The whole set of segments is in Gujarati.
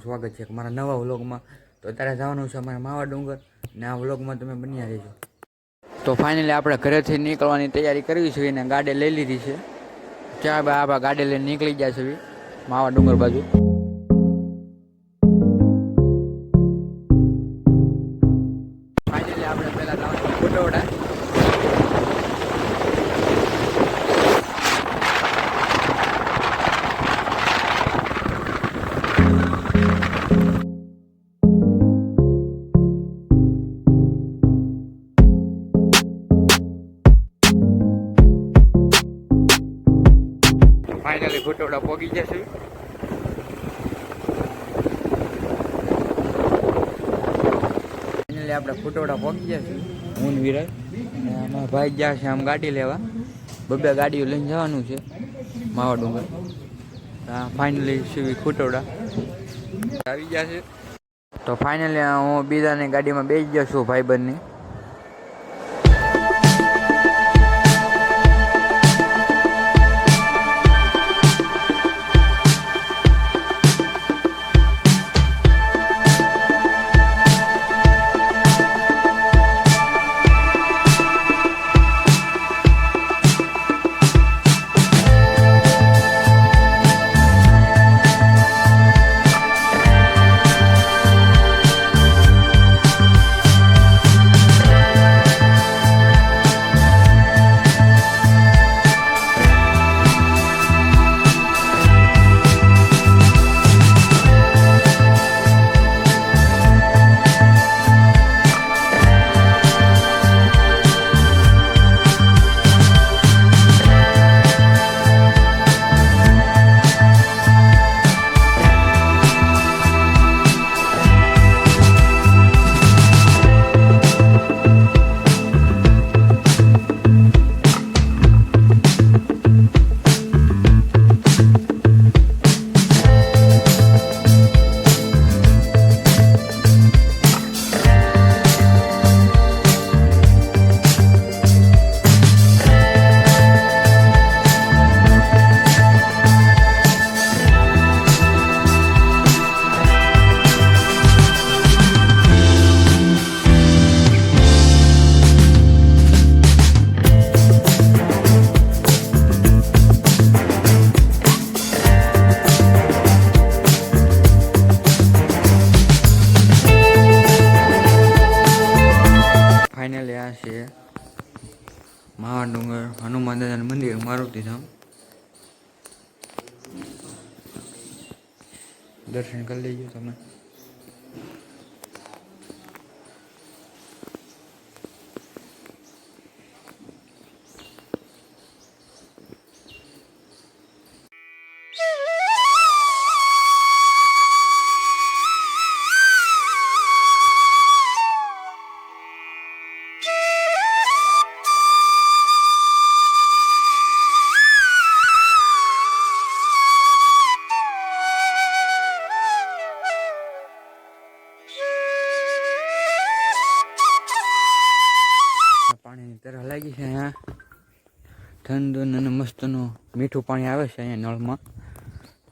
તમારું સ્વાગત છે મારા નવા વ્લોગમાં. તો અત્યારે જવાનું છે અમારા માવા ડુંગર ને આ વ્લોગમાં તમે બન્યા રહેજો. તો ફાઇનલી આપણે ઘરેથી નીકળવાની તૈયારી કરવી છે અને ગાડી લઈ લીધી છે. ત્યાં આપણે ગાડી લઈને નીકળી ગયા છે માવા ડુંગર બાજુ. ફાઇનલી ફોટોડા પોગી જશે. ફાઇનલી આપણે ફોટોડા પોગી જશે. હું વિરાજ અને અમારા ભાઈ ગયા છે આમ ગાડી લેવા. બબે ગાડીઓ લઈને જવાનું છે. માવા ડુંગર. ફાઇનલી સીવી ફોટોડા આવી ગયા છે. તો ફાઇનલી હું બીજાની ગાડીમાં બેસી ગયો છું ભાઈબંધની. ફાઇનલી આ છે. મહા હનુમાન દાદાનું મંદિર મારુતિ ધામ. દર્શન કરી લેજો તમે. પાણીની તરહ લાગી છે અહીંયા ઠંડુ અને મસ્તનું મીઠું પાણી આવે છે અહીંયા નળમાં.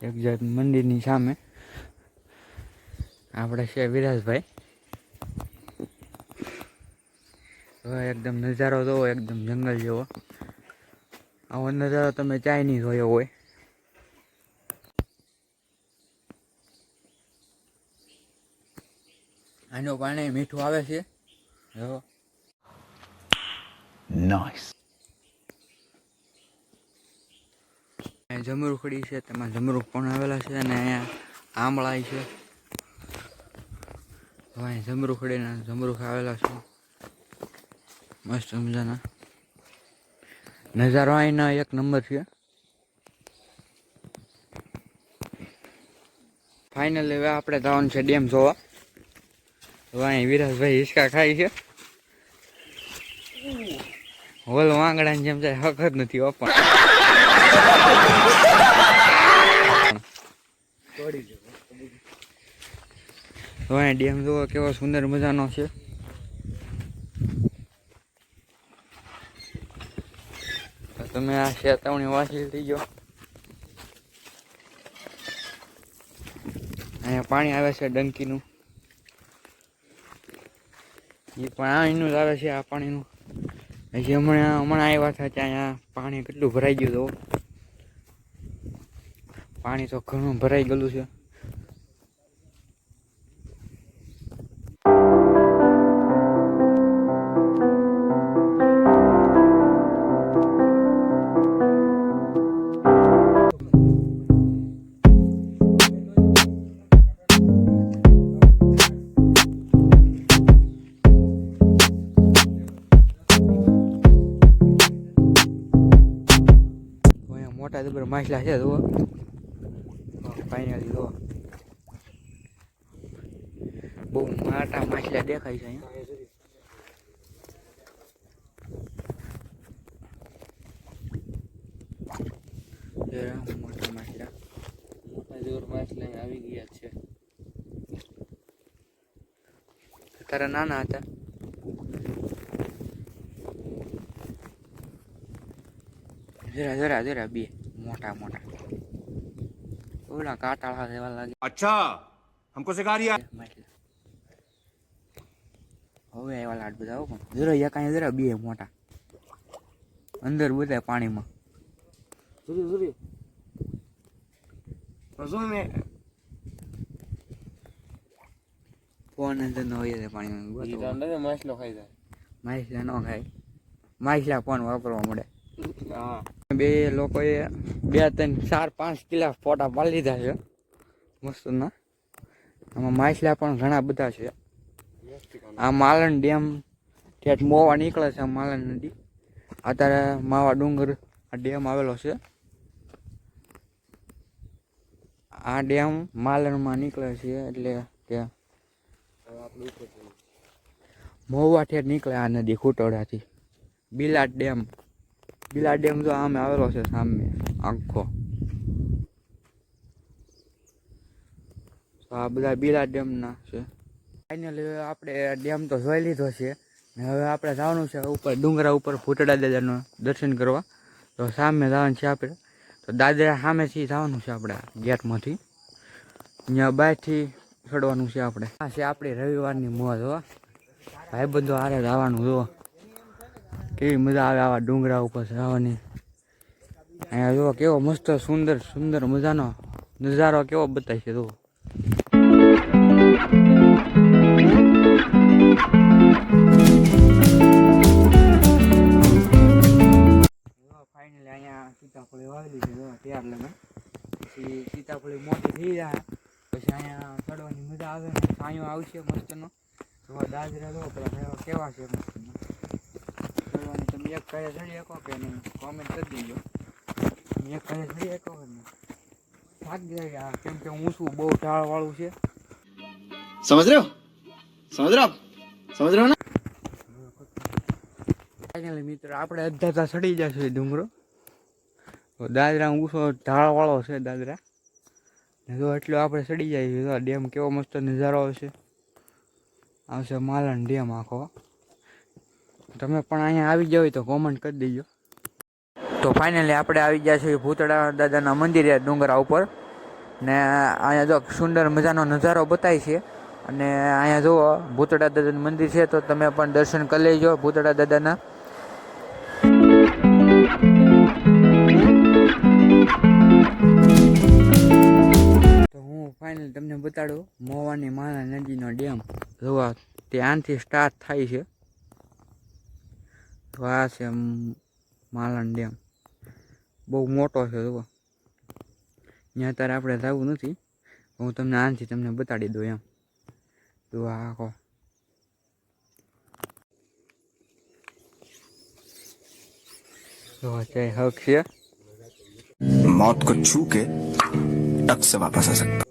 એક્ઝેક્ટ મંદિરની સામે. આપણે છે વિરાજભાઈ. હવે એકદમ નજારો જોવો, એકદમ જંગલ જેવો. આવો નજારો તમે ચાઇનીઝ જોયો હોય. આનું પાણી મીઠું આવે છે. જો. અહીંયા જમરૂખડી છે, તેમાં જમરૂખ પણ આવેલા છે અને અહીંયા આંબળાઈ છે. અહીંયા જમરૂખડીના જમરૂખ આવેલા છે. મસ્ત મજાના. નજારો અહીંના એક નંબર છે. ફાઇનલી હવે આપણે જવાનું છે ડેમ જોવા. હવે અહીં વિરાજભાઈ હિસકા ખાય છે. હોલ વાંગડાની જેમ જાય, હક નથી ઓપન તો અહીંયા ડેમ જુઓ, કેવો સુંદર મજાનો છે. તમે આ ચેતવણી વાંચી ગયો અહીંયા પાણી આવે છે ડંકીનું. એ પાણીનું જ આવે છે, આ પાણીનું. હજી હમણાં હમણાં આવ્યા હતા ત્યાં અહીંયા પાણી કેટલું ભરાઈ ગયું હતું પાણી તો ઘણું ભરાઈ ગયેલું છે. જબર માછલા છે જુઓ ફાઇનલી જુઓ બહુ મોટા માછલા દેખાય છે અહીંયા મોટા માછલા મોટા જોર માછલા આવી ગયા છે તારા નાના હતા જરા જરા જરા બે મોટા મોટા ઓલા કાટાળા જેવા લાગે અચ્છા હમકો સિખા રહ્યા હવે આવ્યા લાડ બધા પણ જરા એકાને જરા બે મોટા અંદર બધા ફોન અંદર ન હોય પાણીમાં માછલો ખાઈ જાય માછલા ન ખાય માછલા ફોન વાપરવા મળે હા બે લોકોએ બે ત્રણ ચાર પાંચ કિલા ફોટા પાડી લીધા છે. મસ્તના. આમાં માછલા પણ ઘણા બધા છે. આ માલણ ડેમ ત્યાં મોવા નીકળે છે, માલણ નદી. અત્યારે માવા ડુંગર આ ડેમ આવેલો છે. આ ડેમ માલણમાં નીકળે છે એટલે કે. મોવા ઠેઠ નીકળે આ નદી ખોટોડાથી. બિલાટ ડેમ. બિલાટ ડેમ તો આમે આવેલો છે સામે, આખો. આ બધા બિલાટ ડેમના છે. ફાઇનલી આપણે ડેમ તો જોઈ લીધો છે. હવે આપણે જવાનું છે ઉપર, ડુંગરા ઉપર ફૂટડા દાદાનું દર્શન કરવા. તો સામે જવાનું છે આપણે. તો દાદરા સામેથી જવાનું છે આપણે ગેટમાંથી. અહીંયા બહારથી ચડવાનું છે આપણે. આ છે આપણી રવિવારની મોજ હો. ભાઈબંધો હારે જવાનું જો. કેવી મજા આવે આવા ડુંગરા ઉપર જવાની. અહીંયા જુઓ કેવો મસ્ત, સુંદર સુંદર મજાનો નજારો કેવો બતાય છે, જુઓ. ફાઇનલી અહીંયા સીતાફળી વાવેલી છે જો પછી સીતાફળી મોટી થઈ જાય, પછી અહીંયા ચડવાની મજા આવે ને છાંયો આવશે મસ્તનો. જો દાદરા જો કેવા છે મેં કહે છે એકો કે નહીં કોમેન્ટ કરી દેજો. મેં કહે છે એકો કે નહીં. થાક જાય કેમ કે હું શું બહુ ઢાળ વાળું છે. સમજ રહ્યો? સમજ રહ્યો સમજ રહ્યો ને? ફાઇનલી મિત્રો આપણે અડધા ચડી જશું એ ડુંગરો. દાદરા ઊંચો ઢાળવાળો છે દાદરા. જો એટલો આપણે સડી જાય તો ડેમ કેવો મસ્ત નજારો આવશે. આવશે માલણ ડેમ આખો. તમે પણ અહીંયા આવી જાવ તો કોમેન્ટ કરી દેજો. તો ફાઇનલી આપણે આવી ગયા છીએ ભૂતળા દાદાના મંદિરે ડુંગરા ઉપર. ને અહીંયા જો સુંદર મજાનો નજારો બતાય છે. અને અહીંયા જુઓ, ભૂતળા દાદાનું મંદિર છે, તો તમે પણ દર્શન કરી લેજો ભૂતળા દાદાના. તો હું ફાઇનલી તમને બતાડું, મોવાની માના નદીનો ડેમ. જોવા ત્યાંથી સ્ટાર્ટ થાય છે. તો આ છે મ- માલણ ડેમ બહુ મોટો છે જુઓ ત્યાં અત્યારે આપણે જવું નથી હું તમને આનથી તમને બતાડી દઉં એમ જો આ આખો જો જય હક છે मौत को छू के टक से वापस आ सकता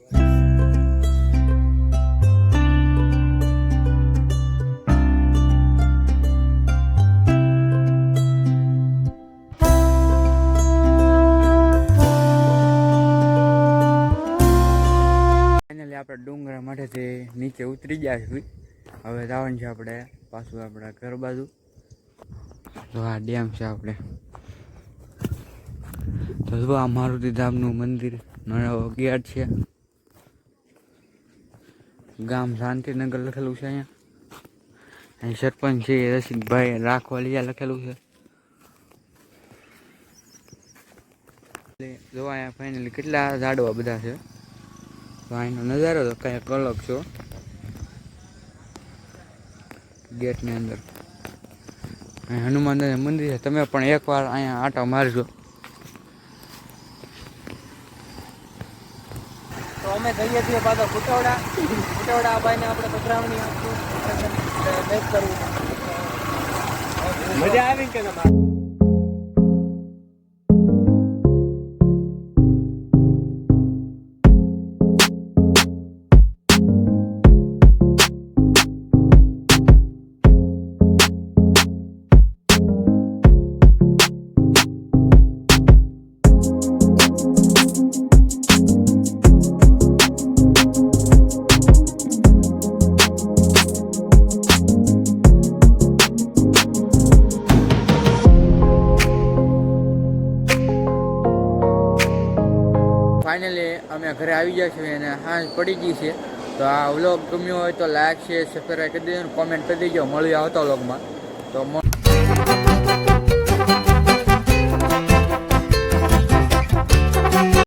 નીચે ઉતરી ગયા છીએ હવે જવાનું છે આપણે પાછું આપણા ઘર બાજુ. તો આ ડેમ છે આપણે. તો જો આ મારુતિ મંદિર નવો ગેટ છે. ગામ શાંતિનગર લખેલું છે અહીંયા. અહીં સરપંચ છે, રસિકભાઈ રાખવાલિયા લખેલું છે. એટલે જો અહીંયા ફાઇનલી કેટલા ઝાડવા બધા છે. તો અહીંનો નજારો તો કંઈક અલગ છો ગેટની અંદર. અહીં હનુમાન મંદિર છે. તમે પણ એકવાર અહીંયા આંટો મારજો. તો અમે જઈએ છીએ પાછા ફુટવડા. ફુટવડા આ ભાઈને આપણે પધરાવણી આપશું. કરવું. મજા આવી કે તમારે અમે ઘરે આવી છીએ અને સાંજ પડી ગઈ છે. તો આ વ્લોગ ગમ્યો હોય તો લાઈક છે સબસ્ક્રાઈબ કરી દેજો કોમેન્ટ કરી દેજો. મળીએ આવતા વ્લોગમાં. તો